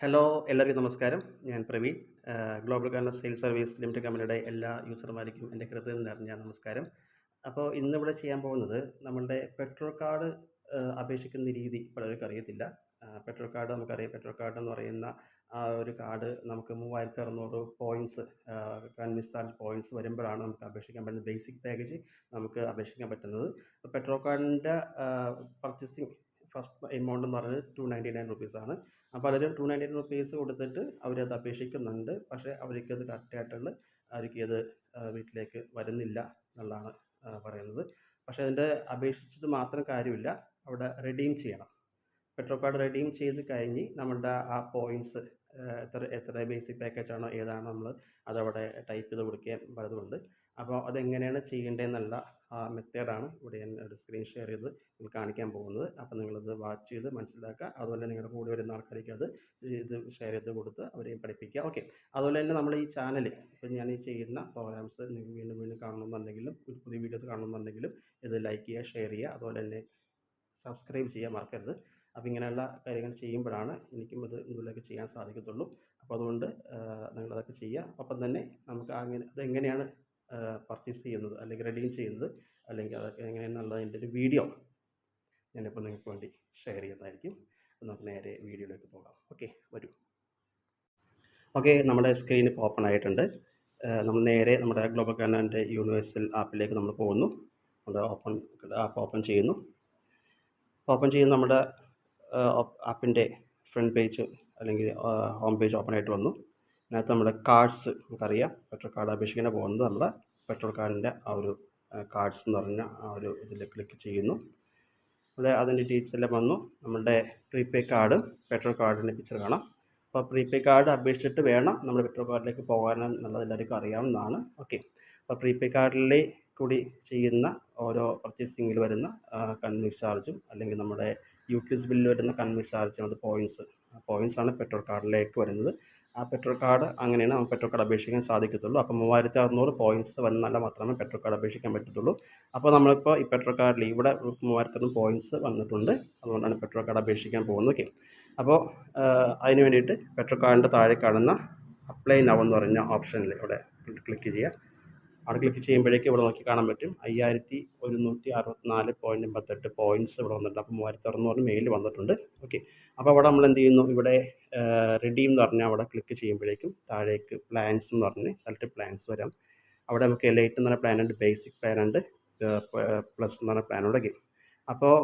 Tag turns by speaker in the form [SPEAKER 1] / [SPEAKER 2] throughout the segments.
[SPEAKER 1] Hello എല്ലാവർക്കും നമസ്കാരം. ഞാൻ Praveen. Global corner sales service limited കമ്പനിയുടെ എല്ലാ യൂസർമാർക്കും എന്റെ ഹൃദയം നിറഞ്ഞ നമസ്കാരം. അപ്പോൾ ഇന്നിവിടെ ചെയ്യാൻ പോകുന്നത് നമ്മളുടെ പെട്രോൾ കാർഡ് അപേക്ഷിക്കുന്ന രീതി പലർക്കും അറിയത്തില്ല. പെട്രോൾ കാർഡ് നമുക്കറിയാം. പെട്രോൾ കാർഡ് എന്ന് പറയുന്ന ആ ഒരു കാർഡ് നമുക്ക് മൂവായിരത്തി അറുന്നൂറ് പോയിന്റ്സ് കൺവിൻസ് ചാർജ് പോയിന്റ്സ് വരുമ്പോഴാണ് നമുക്ക് അപേക്ഷിക്കാൻ പറ്റുന്നത്. ബേസിക് പാക്കേജ് നമുക്ക് അപേക്ഷിക്കാൻ പറ്റുന്നത്. പെട്രോൾ കാർഡിന്റെ പർച്ചേസിങ് ഫസ്റ്റ് എമൗണ്ട് എന്ന് പറയുന്നത് ടു നയന്റി നയൻ റുപ്പീസാണ് പലരും ടു നയന്റി നയൻ റുപ്പീസ് കൊടുത്തിട്ട് അവരത് അപേക്ഷിക്കുന്നുണ്ട്. പക്ഷേ അവർക്കത് കറക്റ്റായിട്ടുള്ള അവർക്കത് വീട്ടിലേക്ക് വരുന്നില്ല എന്നുള്ളതാണ് പറയുന്നത്. പക്ഷേ അതിന്റെ അപേക്ഷിച്ചത് മാത്രം കാര്യമില്ല. അവിടെ റെഡീം ചെയ്യണം. പെട്രോൾ കാർഡ് റെഡീം ചെയ്ത് കഴിഞ്ഞ് നമ്മളുടെ ആ പോയിന്റ്സ് എത്ര എത്ര ബേസിക് പാക്കേജ് ആണോ ഏതാണോ നമ്മൾ അതവിടെ ടൈപ്പ് ചെയ്ത് കൊടുക്കുകയും പലതുമുണ്ട് അപ്പോൾ അതെങ്ങനെയാണ് ചെയ്യേണ്ടതെന്നുള്ള ആ മെത്തേഡാണ് ഇവിടെ ഞാൻ ഒരു സ്ക്രീൻ ഷെയർ ചെയ്ത് നിങ്ങൾ കാണിക്കാൻ പോകുന്നത്. അപ്പോൾ നിങ്ങളത് വാച്ച് ചെയ്ത് മനസ്സിലാക്കുക. അതുപോലെ നിങ്ങളുടെ കൂടെ വരുന്ന ആൾക്കാർക്ക് അത് ഇത് ഷെയർ ചെയ്ത് കൊടുത്ത് അവരെയും പഠിപ്പിക്കുക. ഓക്കെ അതുപോലെ തന്നെ നമ്മൾ ഈ ചാനൽ ഇപ്പോൾ ഞാൻ ഈ ചെയ്യുന്ന പ്രോഗ്രാംസ് നിങ്ങൾക്ക് വീണ്ടും വീണ്ടും കാണണമെന്നുണ്ടെങ്കിലും പുതിയ പുതിയ വീഡിയോസ് കാണണമെന്നുണ്ടെങ്കിലും ഇത് ലൈക്ക് ചെയ്യുക ഷെയർ ചെയ്യുക. അതുപോലെ തന്നെ സബ്സ്ക്രൈബ് ചെയ്യാൻ മറക്കരുത്. അപ്പോൾ ഇങ്ങനെയുള്ള കാര്യങ്ങൾ ചെയ്യുമ്പോഴാണ് എനിക്കും ഇത് ഇതിലൊക്കെ ചെയ്യാൻ സാധിക്കത്തുള്ളൂ. അപ്പോൾ അതുകൊണ്ട് നിങ്ങളതൊക്കെ ചെയ്യുക. അപ്പം തന്നെ നമുക്ക് അങ്ങനെ അതെങ്ങനെയാണ് പർച്ചേസ് ചെയ്യുന്നത് അല്ലെങ്കിൽ റെഡീം ചെയ്യുന്നത് അല്ലെങ്കിൽ അതൊക്കെ എങ്ങനെയാണെന്നുള്ളതിന്റെ ഒരു വീഡിയോ ഞാനിപ്പോൾ നിങ്ങൾക്ക് വേണ്ടി ഷെയർ ചെയ്യുന്നതായിരിക്കും. നമുക്ക് നേരെ വീഡിയോയിലേക്ക് പോകാം. ഓക്കെ വരൂ. ഓക്കെ നമ്മുടെ സ്ക്രീൻ ഇപ്പോൾ ഓപ്പൺ ആയിട്ടുണ്ട്. നമ്മൾ നേരെ നമ്മുടെ ഗ്ലോബൽ കാനന്റെ യൂണിവേഴ്സൽ ആപ്പിലേക്ക് നമ്മൾ പോകുന്നു. നമ്മുടെ ഓപ്പൺ ആപ്പ് ഓപ്പൺ ചെയ്യുന്നു. ഓപ്പൺ ചെയ്യുന്ന നമ്മുടെ ആപ്പിന്റെ ഫ്രണ്ട് പേജ് അല്ലെങ്കിൽ ഹോം പേജ് ഓപ്പൺ ആയിട്ട് വന്നു. അതിനകത്ത് നമ്മുടെ കാർഡ്സ് നമുക്കറിയാം. പെട്രോൾ കാർഡ് അപേക്ഷിക്കാൻ പോകുന്നത് നമ്മുടെ പെട്രോൾ കാർഡിന്റെ ആ ഒരു കാർഡ്സ് എന്ന് പറഞ്ഞ ആ ഒരു ഇതിൽ ക്ലിക്ക് ചെയ്യുന്നു. അവിടെ അതിന്റെ ഡീറ്റെയിൽസ് എല്ലാം വന്നു. നമ്മുടെ പ്രീപേ കാർഡ് പെട്രോൾ കാർഡിന്റെ പിക്ചർ കാണാം. അപ്പോൾ പ്രീപേ കാർഡ് അപേക്ഷിച്ചിട്ട് വേണം നമ്മൾ പെട്രോൾ കാർഡിലേക്ക് പോകാൻ എന്നുള്ളത് എല്ലാവർക്കും അറിയാവുന്നതാണ്. ഓക്കെ അപ്പോൾ പ്രീപേ കാർഡിൽ കൂടി ചെയ്യുന്ന ഓരോ പർച്ചേസിങ്ങിൽ വരുന്ന കൺവീസ് ചാർജും അല്ലെങ്കിൽ നമ്മുടെ യൂട്ടിലിറ്റി ബില്ലിൽ വരുന്ന കൺവീസ് ചാർജും അത് പോയിന്റ്സ് പോയിന്റ്സ് ആണ് പെട്രോൾ കാർഡിലേക്ക് വരുന്നത്. ആ പെട്രോൾ കാർഡ് അങ്ങനെയാണ് നമുക്ക് പെട്രോൾ കാർഡ് അപേക്ഷിക്കാൻ സാധിക്കത്തുള്ളൂ. അപ്പോൾ മൂവായിരത്തി അറുന്നൂറ് പോയിന്റ്സ് വന്നാൽ മാത്രമേ പെട്രോൾ കാർഡ് അപേക്ഷിക്കാൻ പറ്റത്തുള്ളൂ. അപ്പോൾ നമ്മളിപ്പോൾ ഈ പെട്രോൾ കാർഡിൽ ഇവിടെ മൂവായിരത്തി അറുന്നൂറ് പോയിന്റ്സ് വന്നിട്ടുണ്ട്. അതുകൊണ്ടാണ് പെട്രോൾ കാർഡ് അപേക്ഷിക്കാൻ പോകുന്നത്. ഓക്കെ. അപ്പോൾ അതിന് വേണ്ടിയിട്ട് പെട്രോൾ കാർഡിന്റെ താഴെ കാണുന്ന അപ്ലൈ നവ് എന്ന് പറഞ്ഞ ഓപ്ഷനിൽ ഇവിടെ ക്ലിക്ക് ചെയ്യുക. അവിടെ ക്ലിക്ക് ചെയ്യുമ്പോഴേക്കും ഇവിടെ നോക്കി കാണാൻ പറ്റും. അയ്യായിരത്തി ഒരുന്നൂറ്റി അറുപത്തിനാല് പോയിന്റ് എൺപത്തെട്ട് പോയിന്റ്സ് ഇവിടെ വന്നിട്ടുണ്ട്. അപ്പോൾ മൂവായിരത്തി അറുന്നൂറ് മെയിൽ വന്നിട്ടുണ്ട്. ഓക്കെ അപ്പോൾ അവിടെ നമ്മൾ എന്ത് ചെയ്യുന്നു? ഇവിടെ റെഡീം എന്ന് പറഞ്ഞാൽ അവിടെ ക്ലിക്ക് ചെയ്യുമ്പോഴേക്കും താഴേക്ക് പ്ലാൻസ് എന്ന് പറഞ്ഞ് സെലക്ട് പ്ലാൻസ് വരാം. അവിടെ നമുക്ക് ലൈറ്റ് എന്ന് പറഞ്ഞ പ്ലാൻ ഉണ്ട് ബേസിക് പ്ലാൻ ഉണ്ട് പ്ലസ് എന്ന് പറഞ്ഞ പ്ലാൻ അപ്പോൾ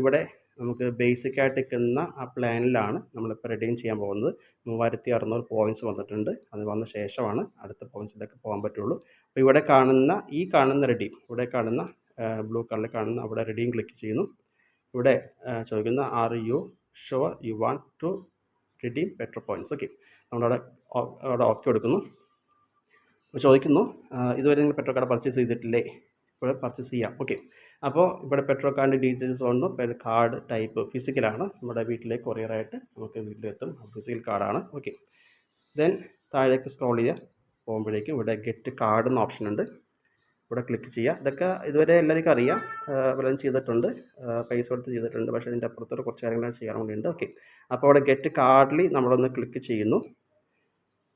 [SPEAKER 1] ഇവിടെ നമുക്ക് ബേസിക് ആയിട്ട് നിൽക്കുന്ന ആ പ്ലാനിലാണ് നമ്മളിപ്പോൾ റെഡീം ചെയ്യാൻ പോകുന്നത്. മൂവായിരത്തി അറുന്നൂറ് പോയിന്റ്സ് വന്നിട്ടുണ്ട്. അത് വന്ന ശേഷമാണ് അടുത്ത പോയിന്റ്സിലേക്ക് പോകാൻ പറ്റുള്ളൂ. അപ്പോൾ ഇവിടെ കാണുന്ന ഈ കാണുന്ന റെഡീം ഇവിടെ കാണുന്ന ബ്ലൂ കളറിൽ കാണുന്ന അവിടെ റെഡീം ക്ലിക്ക് ചെയ്യുന്നു. ഇവിടെ ചോദിക്കുന്ന are you sure you want to redeem petrol points okay നമ്മളവിടെ അവിടെ ഓക്കെ കൊടുക്കുന്നു. അപ്പോൾ ചോദിക്കുന്നു ഇതുവരെ നിങ്ങൾ പെട്രോൾ കാർഡ് പർച്ചേസ് ചെയ്തിട്ടില്ലേ? ഇപ്പോൾ പർച്ചേസ് ചെയ്യാം. ഓക്കെ അപ്പോൾ ഇവിടെ പെട്രോൾ കാർഡിന്റെ ഡീറ്റെയിൽസ് വന്നു കാർഡ് ടൈപ്പ് ഫിസിക്കലാണ് നമ്മുടെ വീട്ടിലേക്ക് കൊറിയറായിട്ട് നമുക്ക് വീട്ടിലെത്തും. ഫിസിക്കൽ കാർഡാണ് ഓക്കെ ദെൻ താഴേക്ക് സ്ക്രോൾ ചെയ്യുക. പോകുമ്പോഴേക്കും ഇവിടെ ഗെറ്റ് കാർഡ് എന്ന ഓപ്ഷൻ ഉണ്ട്. ഇവിടെ ക്ലിക്ക് ചെയ്യുക. ഇതൊക്കെ ഇതുവരെ എല്ലാവർക്കും അറിയാം. പലരും ചെയ്തിട്ടുണ്ട്. പൈസ കൊടുത്ത് ചെയ്തിട്ടുണ്ട്. പക്ഷേ ഇതിന്റെ അപ്പുറത്തോട്ട് കുറച്ച് കാര്യങ്ങൾ ചെയ്യാൻ വേണ്ടിയുണ്ട്. ഓക്കെ അപ്പോൾ അവിടെ ഗെറ്റ് കാർഡിൽ നമ്മളൊന്ന് ക്ലിക്ക് ചെയ്യുന്നു.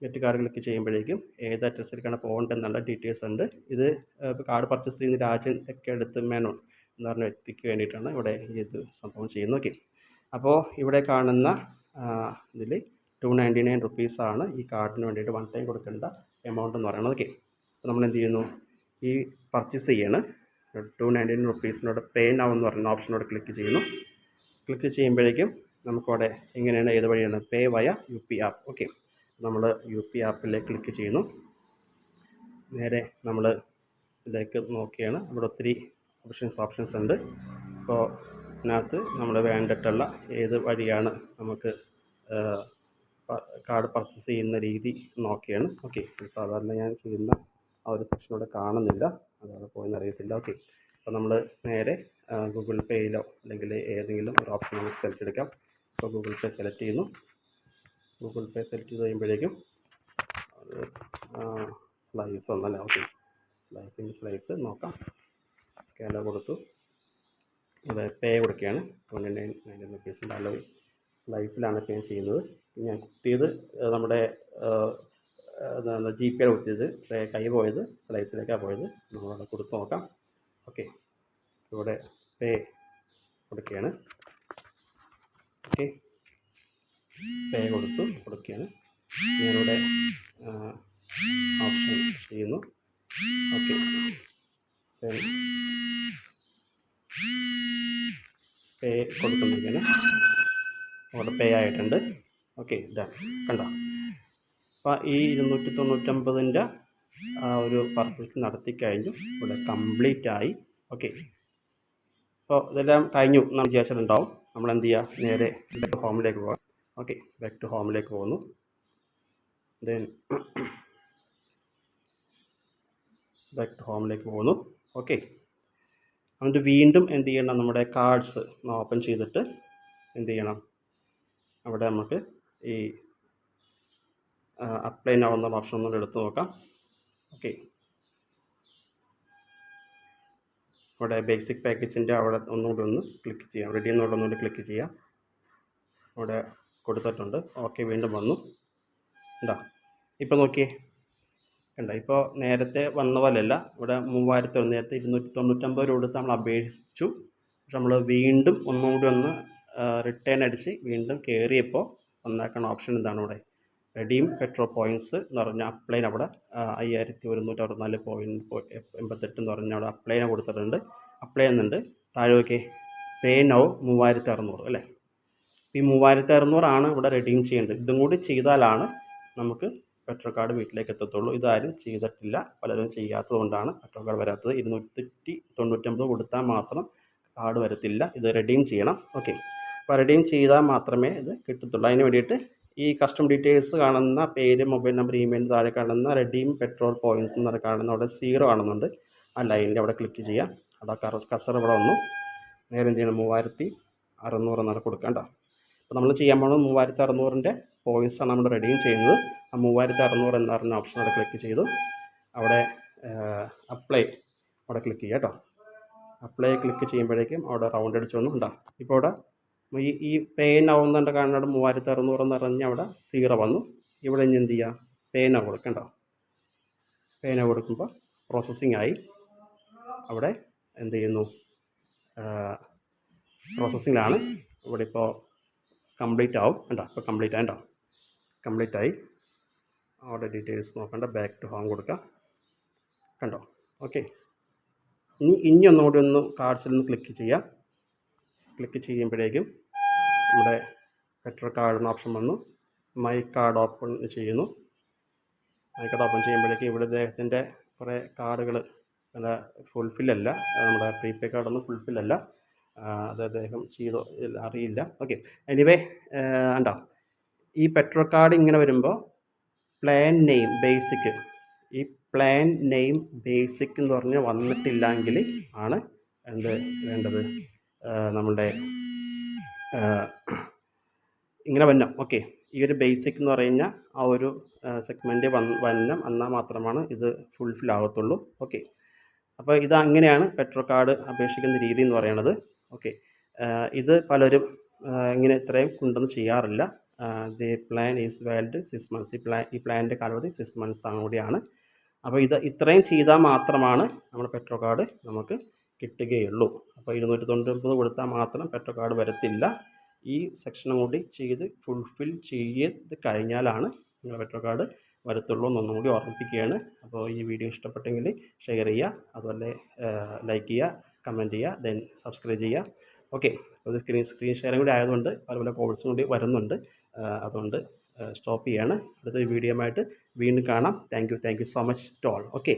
[SPEAKER 1] ഗെറ്റ് കാർഡ് ക്ലിക്ക് ചെയ്യുമ്പോഴേക്കും ഏത് അഡ്രസ്സിലേക്കാണ് പോകേണ്ടതെന്നുള്ള ഡീറ്റെയിൽസ് ഉണ്ട്. ഇത് ഇപ്പോൾ കാർഡ് പർച്ചേസ് ചെയ്യുന്ന രാജൻ തെക്കെടുത്ത് മേനോൻ എന്ന് പറഞ്ഞ വ്യക്തിക്ക് വേണ്ടിയിട്ടാണ് ഇവിടെ ഈ ഇത് സംഭവം ചെയ്യുന്നത്. ഓക്കെ അപ്പോൾ ഇവിടെ കാണുന്ന ഇതിൽ ടു നയന്റി നയൻ റുപ്പീസാണ് ഈ കാർഡിന് വേണ്ടിയിട്ട് വൺ ടൈം കൊടുക്കേണ്ട എമൗണ്ട് എന്ന് പറയുന്നത്. ഓക്കെ അപ്പോൾ നമ്മൾ എന്ത് ചെയ്യുന്നു? ഈ പർച്ചേസ് ചെയ്യാണ്. ടു നയന്റി നയൻ റുപ്പീസിനോട് പേ നൗ എന്ന് പറയുന്ന ഓപ്ഷനോട് ക്ലിക്ക് ചെയ്യുന്നു. ക്ലിക്ക് ചെയ്യുമ്പോഴേക്കും നമുക്കവിടെ എങ്ങനെയാണ് ഏത് വഴിയാണ്? Pay via U P app okay നമ്മൾ യു പി ആപ്പിലേക്ക് ക്ലിക്ക് ചെയ്യുന്നു. നേരെ നമ്മൾ ഇതിലേക്ക് നോക്കിയാണ്. അവിടെ ഒത്തിരി ഓപ്ഷൻസ് ഓപ്ഷൻസ് ഉണ്ട്. അപ്പോൾ ഇതിനകത്ത് നമ്മൾ വേണ്ടിട്ടുള്ള ഏത് വഴിയാണ് നമുക്ക് കാർഡ് പർച്ചേസ് ചെയ്യുന്ന രീതി നോക്കിയാണ്. ഓക്കെ. സാധാരണ ഞാൻ ചെയ്യുന്ന ആ ഒരു സെക്ഷൻ ഇവിടെ കാണുന്നില്ല. അതവിടെ പോയെന്ന് അറിയത്തില്ല. ഓക്കെ. അപ്പോൾ നമ്മൾ നേരെ ഗൂഗിൾ പേയിലോ അല്ലെങ്കിൽ ഏതെങ്കിലും ഒരു ഓപ്ഷൻ നമുക്ക് സെലക്ട് എടുക്കാം. അപ്പോൾ ഗൂഗിൾ പേ സെലക്ട് ചെയ്യുന്നു. ഗൂഗിൾ പേ സെലക്ട് ചെയ്യുമ്പോഴേക്കും സ്ലൈസ് ഒന്നല്ല ഓക്കെ സ്ലൈസിങ് സ്ലൈസ് നോക്കാം. കേരള കൊടുത്തു. ഇവിടെ പേ കൊടുക്കുകയാണ്. ട്വന്റി നയൻ നയന്റീൻ റുപ്പീസിന്റെ അലവ് സ്ലൈസിലാണ് പേ ചെയ്യുന്നത്. ഞാൻ കുത്തിയത് നമ്മുടെ ജി പേ കുത്തിയത്. കൈ പോയത് സ്ലൈസിലേക്കാണ് പോയത്. നമ്മളവിടെ കൊടുത്ത് നോക്കാം. ഓക്കെ ഇവിടെ പേ കൊടുക്കുകയാണ്. ഓക്കെ പേ കൊടുത്തു കൊടുക്കുകയാണ്. ഞാനിവിടെ ഓപ്ഷൻ ചെയ്യുന്നു. ഓക്കെ. പേ കൊടുക്കുന്നിരിക്കുന്നു അവിടെ പേ ആയിട്ടുണ്ട്. ഓക്കെ ഇതാ കണ്ടോ? അപ്പോൾ ഈ ഇരുന്നൂറ്റി തൊണ്ണൂറ്റൊമ്പതിന്റെ ആ ഒരു പർച്ചേസ് നടത്തി കഴിഞ്ഞു. ഇവിടെ കംപ്ലീറ്റ് ആയി. ഓക്കെ. അപ്പോൾ ഇതെല്ലാം കഴിഞ്ഞു. നമ്മൾ വിചാരിച്ചിട്ടുണ്ടാവും. നമ്മൾ എന്ത് ചെയ്യുക? നേരെ ഹോമിലേക്ക് പോകാം. ഓക്കെ ബാക്ക് ടു ഹോമിലേക്ക് പോകുന്നു. ദെൻ ബാക്ക് ടു ഹോമിലേക്ക് പോകുന്നു. ഓക്കെ എന്നിട്ട് വീണ്ടും എന്ത് ചെയ്യണം? നമ്മുടെ കാർഡ്സ് ഓപ്പൺ ചെയ്തിട്ട് എന്ത് ചെയ്യണം? അവിടെ നമുക്ക് ഈ അപ്ലൈ ആവുന്ന ഓപ്ഷൻ ഒന്നുകൂടെ എടുത്ത് നോക്കാം. ഓക്കെ അവിടെ ബേസിക് പാക്കേജിന്റെ അവിടെ ഒന്നുകൂടി ഒന്ന് ക്ലിക്ക് ചെയ്യാം. റെഡി എന്നുള്ള ഒന്നുകൂടി ക്ലിക്ക് ചെയ്യാം. അവിടെ കൊടുത്തിട്ടുണ്ട്. ഓക്കെ വീണ്ടും വന്നു. ഉണ്ടോ ഇപ്പോൾ നോക്കിയേ. കണ്ട ഇപ്പോൾ നേരത്തെ വന്ന പോലെയല്ല. ഇവിടെ മൂവായിരത്തി ഒന്ന് നേരത്തെ ഇരുന്നൂറ്റി തൊണ്ണൂറ്റമ്പത് രൂപ കൊടുത്ത് നമ്മൾ അപേക്ഷിച്ചു. പക്ഷെ നമ്മൾ വീണ്ടും ഒന്നുകൂടി ഒന്ന് റിട്ടേൺ അടിച്ച് വീണ്ടും കയറിയപ്പോൾ വന്നേക്കണ ഓപ്ഷൻ എന്താണ് ഇവിടെ? റെഡീം പെട്രോൾ പോയിന്റ്സ് എന്ന് പറഞ്ഞ അപ്ലൈൻ അവിടെ അയ്യായിരത്തി ഒരുന്നൂറ്റി അറുപത്തിനാല് പോയിന്റ് എൺപത്തെട്ട് എന്ന് പറഞ്ഞ അവിടെ അപ്ലൈനെ കൊടുത്തിട്ടുണ്ട്. അപ്ലൈ ചെയ്യുന്നുണ്ട്. താഴെ ഓക്കെ പേ നൗ മൂവായിരത്തി അറുന്നൂറ് അല്ലേ? ഈ മൂവായിരത്തി അറുന്നൂറാണ് ഇവിടെ റെഡീം ചെയ്യേണ്ടത്. ഇതും കൂടി ചെയ്താലാണ് നമുക്ക് പെട്രോൾ കാർഡ് വീട്ടിലേക്ക് എത്തത്തുള്ളൂ. ഇതാരും ചെയ്തിട്ടില്ല. പലരും ചെയ്യാത്തത് കൊണ്ടാണ് പെട്രോൾ കാർഡ് വരാത്തത്. ഇരുന്നൂറ്റി തൊണ്ണൂറ്റൊമ്പത് കൊടുത്താൽ മാത്രം കാർഡ് വരത്തില്ല. ഇത് റെഡീം ചെയ്യണം. ഓക്കെ അപ്പോൾ റെഡീം ചെയ്താൽ മാത്രമേ ഇത് കിട്ടത്തുള്ളൂ. അതിന് വേണ്ടിയിട്ട് ഈ കസ്റ്റം ഡീറ്റെയിൽസ് കാണുന്ന പേര് മൊബൈൽ നമ്പർ ഇമെയിൽ താഴെ കാണുന്ന റെഡീം പെട്രോൾ പോയിന്റ്സ് എന്ന് കാണുന്ന അവിടെ സീറോ കാണുന്നുണ്ട് ആ ലൈനിന്റെ അവിടെ ക്ലിക്ക് ചെയ്യാം. കറ കസർ ഇവിടെ വന്നു. നേരെ ചെയ്യണം? മൂവായിരത്തി അറുന്നൂറ് എന്നാൽ കൊടുക്കേണ്ട അപ്പോൾ നമ്മൾ ചെയ്യാൻ പോകുന്നത് മൂവായിരത്തി അറുന്നൂറിന്റെ പോയിൻസാണ് നമ്മൾ റെഡിയും ചെയ്യുന്നത്. ആ മൂവായിരത്തി അറുന്നൂറ് എന്ന് പറഞ്ഞ ഓപ്ഷൻ അവിടെ ക്ലിക്ക് ചെയ്തു. അവിടെ അപ്ലൈ അവിടെ ക്ലിക്ക് ചെയ്യുക കേട്ടോ. അപ്ലൈ ക്ലിക്ക് ചെയ്യുമ്പോഴേക്കും അവിടെ റൗണ്ട് അടിച്ചു വന്നു. ഉണ്ടാകും ഇപ്പോൾ അവിടെ ഈ ഈ പേൻ ആവുന്നുണ്ട് കാരണം മൂവായിരത്തി അറുന്നൂറ് എന്ന് പറഞ്ഞ് അവിടെ സീറോ വന്നു. ഇവിടെ ഇനി എന്ത് ചെയ്യുക പേന കൊടുക്കണ്ട പേന കൊടുക്കുമ്പോൾ പ്രോസസ്സിംഗ് ആയി. അവിടെ എന്ത് ചെയ്യുന്നു? പ്രോസസ്സിങ്ങിലാണ് ഇവിടെ ഇപ്പോൾ കംപ്ലീറ്റ് ആവും. വേണ്ട ഇപ്പോൾ കംപ്ലീറ്റ് ആയിട്ടോ കംപ്ലീറ്റ് ആയി. അവിടെ ഡീറ്റെയിൽസ് നോക്കണ്ട. ബാക്ക് ടു ഹോം കൊടുക്കാം. കണ്ടോ? ഓക്കെ ഇനി ഇനി ഒന്നുകൂടി ഒന്ന് കാർഡ്സിൽ ഒന്ന് ക്ലിക്ക് ചെയ്യാം. ക്ലിക്ക് ചെയ്യുമ്പോഴേക്കും നമ്മുടെ പെട്രോൾ കാർഡിന് ഓപ്ഷൻ വന്നു. മൈ കാർഡ് ഓപ്പൺ ചെയ്യുന്നു. മൈ കാർഡ് ഓപ്പൺ ചെയ്യുമ്പോഴേക്കും ഇവിടെ അദ്ദേഹത്തിന്റെ കുറേ കാർഡുകൾ അല്ല. ഫുൾഫില്ലല്ല നമ്മുടെ പ്രീപേ കാർഡൊന്നും ഫുൾഫില്ലല്ല അത് അദ്ദേഹം ചെയ്തോ അറിയില്ല. ഓക്കെ എനിവേ ഉണ്ടോ ഈ പെട്രോൾ കാർഡ് ഇങ്ങനെ വരുമ്പോൾ പ്ലാൻ നെയിം ബേസിക് ഈ പ്ലാൻ നെയിം ബേസിക് എന്ന് പറഞ്ഞ് വന്നിട്ടില്ലെങ്കിൽ ആണ് എന്ത് വേണ്ടത്? നമ്മളുടെ ഇങ്ങനെ വന്നം. ഓക്കെ ഈ ഒരു ബേസിക് എന്ന് പറഞ്ഞ ആ ഒരു സെഗ്മെന്റ് വന്ന് വന്നം എന്നാൽ മാത്രമാണ് ഇത് ഫുൾഫിൽ ആകത്തുള്ളൂ ഓക്കെ അപ്പോൾ ഇത് അങ്ങനെയാണ് പെട്രോൾ കാർഡ് അപേക്ഷിക്കുന്ന രീതി എന്ന് പറയുന്നത് ഓക്കെ ഇത് പലരും ആ, ഇങ്ങനെ ഇത്രയും കൊണ്ടൊന്നും ചെയ്യാറില്ല. The plan is valid six months ഈ പ്ലാൻ ഈ പ്ലാനിന്റെ കാലാവധി സിക്സ് മന്ത്സ് കൂടിയാണ്. അപ്പോൾ ഇത് ഇത്രയും ചെയ്താൽ മാത്രമാണ് നമ്മുടെ പെട്രോ കാർഡ് നമുക്ക് കിട്ടുകയുള്ളൂ. അപ്പോൾ ഇരുന്നൂറ്റി തൊണ്ണൂറ്റൊമ്പത് കൊടുത്താൽ മാത്രം പെട്രോ കാർഡ് വരത്തില്ല. ഈ സെക്ഷനും കൂടി ചെയ്ത് ഫുൾഫിൽ ചെയ്ത് കഴിഞ്ഞാലാണ് നിങ്ങളുടെ പെട്രോ കാർഡ് വരത്തുള്ളൂ എന്നൊന്നും കൂടി ഓർമ്മിപ്പിക്കുകയാണ്. അപ്പോൾ ഈ വീഡിയോ ഇഷ്ടപ്പെട്ടെങ്കിൽ ഷെയർ ചെയ്യുക. അതുപോലെ ലൈക്ക് ചെയ്യുക. കമന്റ് ചെയ്യുക ദെൻ സബ്സ്ക്രൈബ് ചെയ്യുക. ഓക്കെ അത് സ്ക്രീൻ സ്ക്രീൻ ഷെയറും കൂടി ആയതുകൊണ്ട് പല പല കോഴ്സും കൂടി വരുന്നുണ്ട്. അതുകൊണ്ട് സ്റ്റോപ്പ് ചെയ്യാണ്. അടുത്തൊരു വീഡിയോ ആയിട്ട് വീണ്ടും കാണാം. Thank you thank you so much to all okay